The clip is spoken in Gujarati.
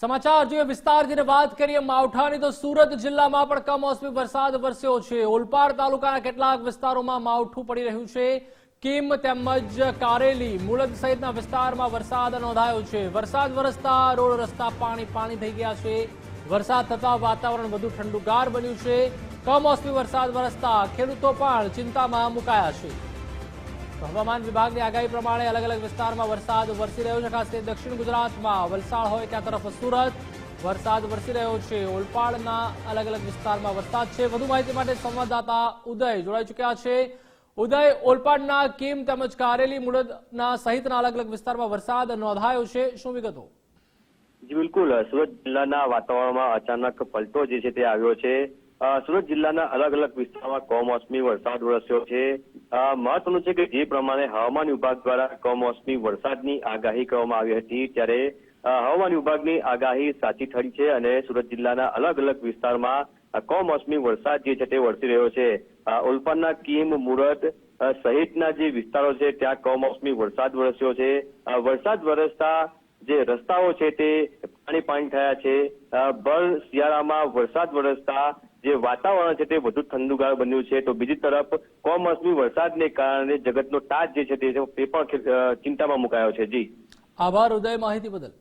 સમાચાર જોઈએ વિસ્તારથી વાત કરીએ, માવઠાની તો સુરત જિલ્લામાં પણ કમોસમી વરસાદ વરસ્યો છે. ઓલપાડ તાલુકાના કેટલાક વિસ્તારોમાં માવઠું પડી રહ્યું છે. કિમ તેમજ કારેલી મુળદ સહિતના વિસ્તારમાં વરસાદ નોંધાયો છે. વરસાદ વરસતા રોડ રસ્તા પાણી પાણી થઈ ગયા છે. વરસાદ થતા વાતાવરણ વધુ ઠંડુગાર બન્યું છે. કમોસમી વરસાદ વરસતા ખેડૂતો પણ ચિંતામાં મુકાયા છે. હવામાન વિભાગની આગાહી પ્રમાણે અલગ અલગ વિસ્તારમાં વરસાદ વરસી રહ્યો છે, ખાસ કરીને દક્ષિણ ગુજરાતમાં. વલસાડ હોય ત્યાં તરફ સુરત. વરસાદ વરસી રહ્યો છે. ઓલપાડના અલગ અલગ વિસ્તારમાં વરસાદ છે. વધુ માહિતી માટે સંવાદદાતા ઉદય જોડાઈ ચૂક્યા છે. ઉદય, ઓલપાડના કીમ તેમજ કારેલી મુડદના સહિતના અલગ અલગ વિસ્તારમાં વરસાદ નોંધાયો છે. શું વિગતો? જી, બિલકુલ. સુરત જિલ્લાના વાતાવરણમાં અચાનક પલટો જે છે તે આવ્યો છે. સુરત જિલ્લાના અલગ અલગ વિસ્તારમાં કમોસમી વરસાદ વરસ્યો છે. મહત્વનું છે કે જે પ્રમાણે હવામાન વિભાગ દ્વારા કમોસમી વરસાદની આગાહી કરવામાં આવી હતી ત્યારે હવામાન વિભાગની આગાહી સાચી ઠરી છે અને સુરત જિલ્લાના અલગ અલગ વિસ્તારમાં કમોસમી વરસાદ જે છે તે વરસી રહ્યો છે. ઓલપાડના કીમ, મુરત સહિતના જે વિસ્તારો છે ત્યાં કમોસમી વરસાદ વરસ્યો છે. વરસાદ વરસતા જે રસ્તાઓ છે તે પાણી પાણી થયા છે. ભર, શિયાળામાં વરસાદ વરસતા જે વાતાવરણ છે તે વધુ ઠંડુગાર બન્યું છે. તો બીજી તરફ કમોસમી વરસાદને કારણે જગતનો તાજ જે છે તે પણ ચિંતામાં મુકાયો છે. જી. આભાર. ઉદય, માહિતી બદલ.